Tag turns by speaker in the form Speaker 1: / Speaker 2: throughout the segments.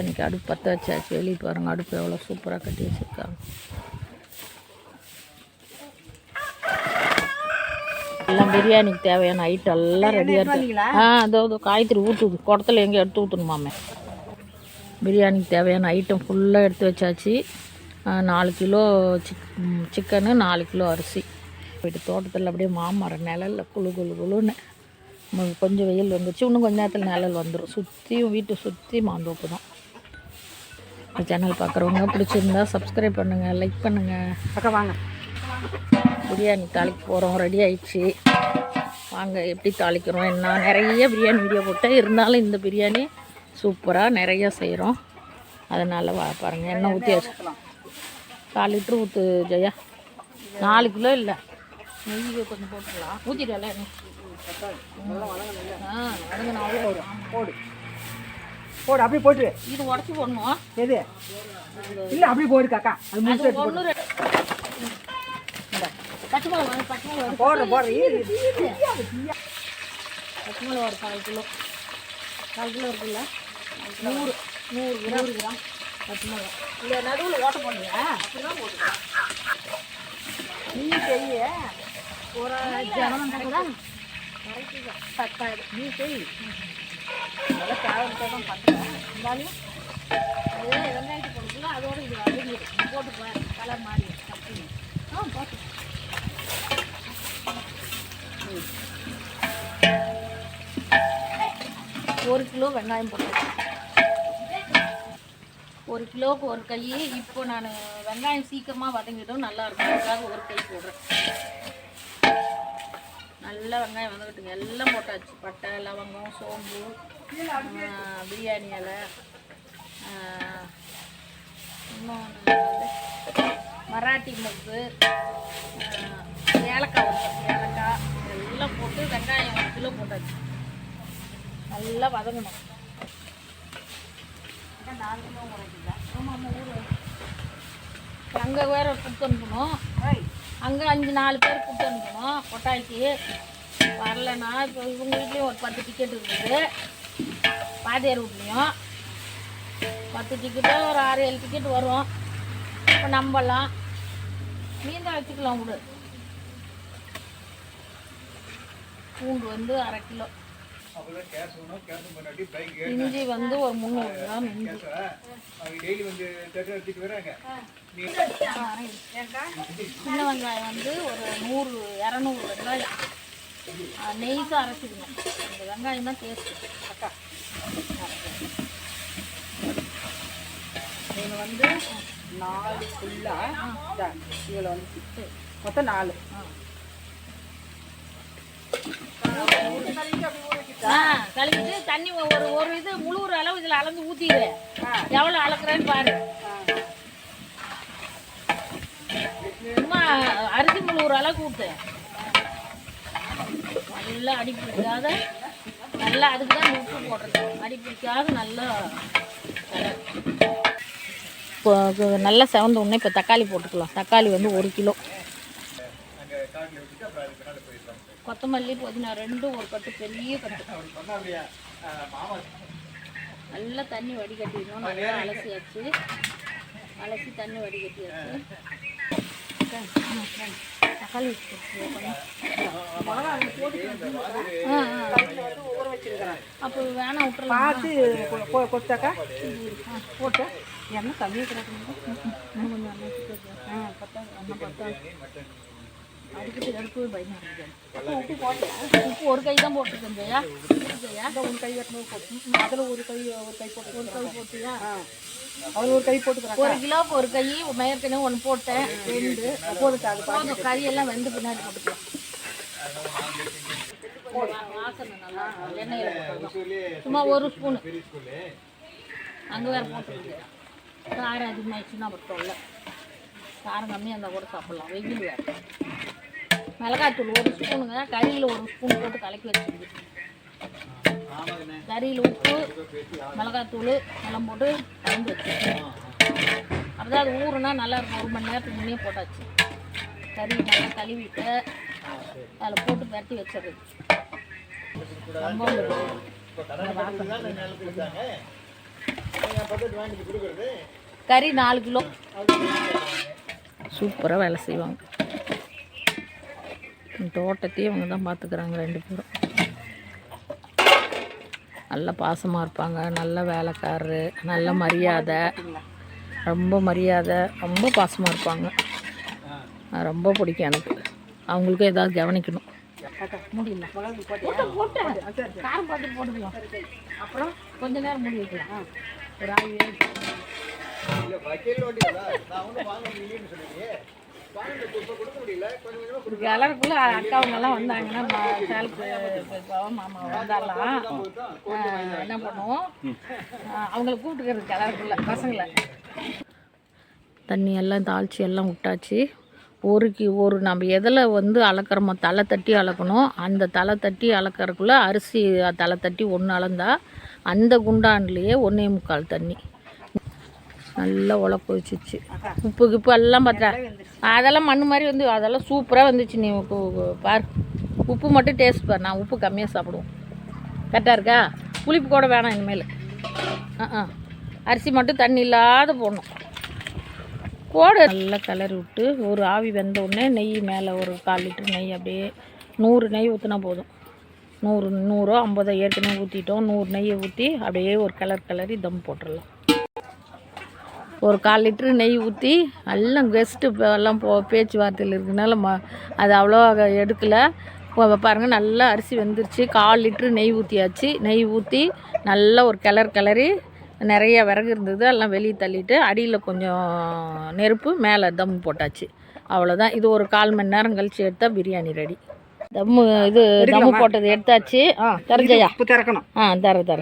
Speaker 1: இன்னைக்கு அடுப்பு பற்ற வச்சாச்சு. வெளியே பாருங்க அடுப்பு எவ்வளோ சூப்பராக கட்டி வச்சுருக்காங்க. எல்லாம் பிரியாணிக்கு தேவையான ஐட்டம் எல்லாம் ரெடியாக இருக்கு. ஆ அதோ அதோ காய்கறி ஊற்றுது குடத்துல எங்கே எடுத்து ஊற்றணுமாமே பிரியாணிக்கு தேவையான ஐட்டம் ஃபுல்லாக எடுத்து வச்சாச்சு. நாலு கிலோ சிக் சிக்கனு நாலு கிலோ அரிசி. போயிட்டு தோட்டத்தில் அப்படியே மாமரம் நிழல்ல குளு குளு குளுன்னு நமக்கு கொஞ்சம் வெயில் வந்துச்சு. இன்னும் கொஞ்ச நேரத்தில் நிழல் வந்துடும் சுற்றியும் வீட்டை சுற்றி மாந்தோப்பு தான் இந்த சேனல் பார்க்குறவங்க பிடிச்சிருந்தா சப்ஸ்கிரைப் பண்ணுங்கள் லைக் பண்ணுங்கள்
Speaker 2: அக்கா வாங்க.
Speaker 1: பிரியாணி தாளிக்க போகிறோம் ரெடி ஆயிடுச்சு. வாங்க எப்படி தாளிக்கிறோம் என்ன? நிறைய பிரியாணி வீடியோ போட்டேன். இருந்தாலும் இந்த பிரியாணி சூப்பராக நிறைய செய்கிறோம் அதனால் வா பாருங்கள் எண்ணெய் ஊற்றி வச்சு கால் லிட்ரு ஊற்று ஜெயா. நாலு கிலோ இல்லை. நெய் கொஞ்சம் போட்டுக்கலாம். ஊற்றிடல எண்ணெய். ஆ அவ்வளோ வரும்
Speaker 2: போடு. போடு அப்படியே போட்டு
Speaker 1: இது உடச்சி போடணும்?
Speaker 2: எது? இல்லை அப்படியே போடு காக்கா. அது முடிச்சு
Speaker 1: ஒன்று பச்சை மிளகா பச்சை மிளகா ஒரு
Speaker 2: போடுறேன் போடுறேன் இரு, இரு.
Speaker 1: பச்சை மிளகா ஒரு கால் கிலோ. கால் கிலோ இருக்குல்ல? நூறு நூறு கிராம். கிராம் பச்சை மிளகா இல்லை நடுவில் ஓட்ட போடுங்க அப்படிதான் போட்டுக்கலாம் நீ செய்ய. ஒரு ஜனம் பத்தாது நீ செய். நல்லா தேவைப்பட்ட தான் பண்ணுறேன் இருந்தாலும் அது வெங்காயத்தை போடுறதுல அதோட இது வதங்கிடும் போட்டுக்குவேன் கலர் மாறி தப்பு ஆ போட்டு. ஒரு கிலோ வெங்காயம் போட்டேன் ஒரு கிலோவுக்கு ஒரு கை. இப்போ நான் வெங்காயம் சீக்கிரமாக வதங்கிடும். நல்லா இருக்கும். அதுக்காக ஒரு கை போடுறேன். நல்லா வெங்காயம் வதங்கட்டுங்க. எல்லாம் போட்டாச்சு. பட்டை லவங்கம் சோம்பு. பிரியாணி இலை. இன்னும் இன்னொன்று மராட்டி மொக்கு ஏலக்காய் ஒரு ஏலக்காய் எல்லாம் போட்டு வெங்காயம் ஒரு கிலோ போட்டாச்சு. நல்லா வதங்கணும். அங்கே வேற கொடுத்து அனுப்பணும். அங்கே அஞ்சு நாலு பேர் கொடுத்து அனுப்பணும். கொட்டாய்க்கு. வரலன்னா இப்போ இவங்க வீட்லேயும் ஒரு பத்து டிக்கெட் இருக்குது. பாதியார் வீட்லேயும் பத்து டிக்கெட்டோ ஒரு ஆறு ஏழு டிக்கெட் வரும். இப்போ நம்பலாம். மீன் வச்சுக்கலாம் விடு. பூண்டு வந்து அரை கிலோ. இஞ்சி வந்து ஒரு முந்நூறு கிராம் இஞ்சி. சின்ன வெங்காயம் வந்து ஒரு நூறு இரநூறு வெங்காயம். நெய்ஸாக அரைச்சிக்கணும். அந்த வெங்காயம் தான் டேஸ்ட்டு அக்கா.
Speaker 2: இதில் வந்து நாலு ஃபுல்லாக இதில் வந்து மொத்தம் நாலு.
Speaker 1: கழுவிட்டு தண்ணி ஒரு ஒரு இது முழுகிற அளவு இதில் அளந்து ஊற்றிடு எவ்வளோ அளக்குறேன்னு பாரு. சும்மா அரிசி முழுகிற அளவுக்கு ஊற்று நல்லா அடி பிடிக்காத நல்லா அதுக்கு தான் உப்பு போடுறது. அடி பிடிக்காத நல்லா இப்போ நல்லா செவந்த உடனே இப்போ தக்காளி போட்டுக்கலாம். தக்காளி வந்து ஒரு கிலோ. கொத்தமல்லி புதினா ரெண்டும் ஒரு கட்டு பெரிய கட்டு. நல்லா தண்ணி வடிகட்டிடணும் நல்லா அலசியாச்சு. அலசி தண்ணி வடிகட்டியாச்சு. தக்காளி அப்போ வேணாம்
Speaker 2: பார்த்து கொடுத்தாக்கா கொ- கொத்தாக்கா போட்டு எண்ணெய் கம்மியாக கிடக்குங்க
Speaker 1: கொஞ்சம் ஆ. பத்தாது எண்ணெய் பத்தாது அதுக்கிட்ட எடுக்கவே பயமாக இருக்குது
Speaker 2: உப்பு போட்டேன்.
Speaker 1: உப்பு ஒரு கை தான் போட்டிருக்கேன் ஜெயா. ஜெயா.
Speaker 2: ஒரு கை வெட்டணும் போட்டு. அதில் ஒரு கை ஒரு கை போட்டு
Speaker 1: ஒரு கை போட்டியா?
Speaker 2: அதில் ஒரு கை போட்டுக்கிறேன்.
Speaker 1: ஒரு கிலோவுக்கு ஒரு கை மேற்கனவே ஒன்று போட்டேன். ரெண்டு.
Speaker 2: போதுக்கா அது
Speaker 1: போதும். கறியெல்லாம் வெந்து பின்னாடி. எண்ணெயில போட்டுக்கலாம். சும்மா ஒரு ஸ்பூனு. அங்கே வேற போட்டுருக்கு காரம் அதிகமாகிடுச்சுன்னா அப்புறம் இல்லை காரம் கம்மியாக இருந்தால் கூட சாப்பிட்லாம். வெயில் வேறு. மிளகாத்தூள் ஒரு ஸ்பூனுங்க கறியில் ஒரு ஸ்பூன் போட்டு கலக்கி வச்சுருக்கு கறியில் உப்பு மிளகாத்தூள் எல்லாம் போட்டு கலந்து வச்சுருக்கோம் அப்பதான் அது ஊறுனா நல்லா இருக்கும். ஒரு மணி நேரத்துக்கு முன்னே போட்டாச்சு. கறி நல்லா கழுவிட்டு அதில் போட்டு பரட்டி வச்சிடுறது. ரொம்ப கறி நாலு கிலோ. சூப்பராக வேலை செய்வாங்க. தோட்டத்தையே இவங்க தான் பார்த்துக்கிறாங்க ரெண்டு பேரும். நல்ல பாசமாக இருப்பாங்க நல்ல வேலைக்காரரு நல்ல மரியாதை ரொம்ப மரியாதை ரொம்ப பாசமாக இருப்பாங்க. ரொம்ப பிடிக்கும் எனக்கு. அவங்களுக்கும் ஏதாவது கவனிக்கணும். முடியல. காரம் பார்த்து போட்டுக்கலாம். அப்புறம் கொஞ்ச நேரம் மூடி வைக்கலாம். ஒரு ஆள் கிளறுக்குள்ள அக்காவங்கெல்லாம் வந்தாங்கன்னா சேலுக்கு சேலத்து மாமா வந்தாலாம். என்ன பண்ணுவோம்? ஆ, அவங்கள கூப்பிட்டுக்கிறது கிளறுக்குள்ள பசங்களை. தண்ணி எல்லாம் தாளித்து எல்லாம் விட்டாச்சு. ஒரு கி ஒரு நம்ம எதில் வந்து அளக்கிறோமோ தலை தட்டி அளக்கணும். அந்த தலை தட்டி அளக்கறதுக்குள்ள அரிசி தலை தட்டி ஒன்று அளந்தா அந்த குண்டான்லேயே ஒன்றே முக்கால் தண்ணி. நல்லா உழப்பு வச்சிச்சு உப்பு கிப்பு எல்லாம் பார்த்தா அதெல்லாம் மண் மாதிரி வந்து அதெல்லாம் சூப்பராக வந்துச்சு நீ உப்பு பார். உப்பு மட்டும் டேஸ்ட் பார். நான் உப்பு கம்மியாக சாப்பிடுவோம். கரெக்டாக இருக்கா? புளிப்பு கூட வேணாம் இனிமேல். ஆ ஆ. அரிசி மட்டும் தண்ணி இல்லாத போடணும். போடு. நல்லா கிளறி விட்டு ஒரு ஆவி வெந்த உடனே நெய் மேலே ஒரு கால் லிட்டர் நெய் அப்படியே நூறு நெய் ஊற்றினா போதும். நூறு நூறோ ஐம்பதோ ஏற்கனவே ஊற்றிட்டோம் நூறு நெய்யை ஊற்றி அப்படியே ஒரு கலர் கிளறி தம் போட்டுடலாம். ஒரு கால் லிட்ரு நெய் ஊற்றி எல்லாம் கெஸ்ட்டு எல்லாம் போ பேச்சுவார்த்தையில் இருக்கனால ம அது அவ்வளோ எடுக்கலை. பாருங்கள் நல்லா அரிசி வெந்துருச்சு. கால் லிட்ரு நெய் ஊற்றியாச்சு நெய் ஊற்றி நல்லா ஒரு கிளர் கிளறி நிறைய விறகு இருந்தது. எல்லாம் வெளியே தள்ளிட்டு அடியில் கொஞ்சம் நெருப்பு மேலே தம் போட்டாச்சு. அவ்வளோதான் இது ஒரு கால் மணி நேரம் கழித்து எடுத்தால் பிரியாணி ரெடி தம்மு இது தம்மு போட்டது எடுத்தாச்சு. ஆ தரஞ்சையா
Speaker 2: திறக்கணும்.
Speaker 1: ஆ தர தர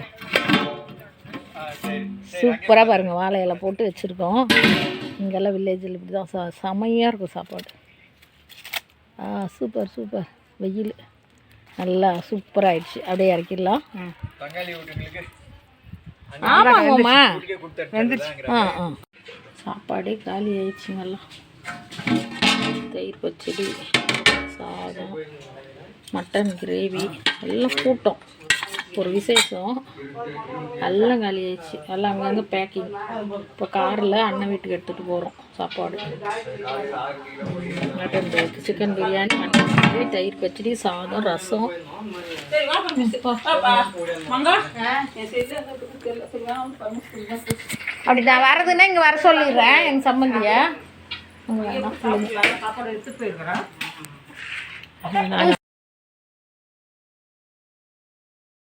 Speaker 1: சூப்பராக பாருங்கள் வாழை இலை போட்டு வச்சுருக்கோம். இங்கெல்லாம் வில்லேஜில் இப்படி தான் ச செமையாக இருக்கும் சாப்பாடு. ஆ சூப்பர் சூப்பர் வெயில் நல்லா சூப்பராக ஆயிடுச்சு. அப்படியே இறக்கிடலாம். ஆமாங்கம்மா ஆ ஆ. சாப்பாடே காலி ஆயிடுச்சுங்கெல்லாம் தயிர் பச்சடி சாதம் மட்டன் கிரேவி எல்லாம் கூட்டம். ஒரு விசேஷம். எல்லாம் காலி ஆயிடுச்சு. எல்லாம் அங்கங்கே பேக்கிங் இப்போ காரில் அண்ணன் வீட்டுக்கு எடுத்துகிட்டு போகிறோம் சாப்பாடு. Mutton biryani chicken biryani mutton gravy தயிர் பச்சடி சாதம் ரசம். அப்படி நான் வரதுன்னா இங்கே வர சொல்லிடுறேன் எங்கள் சம்மந்தியை
Speaker 2: சாப்பாடு எடுத்து போயிருக்கிறேன்
Speaker 1: அங்கே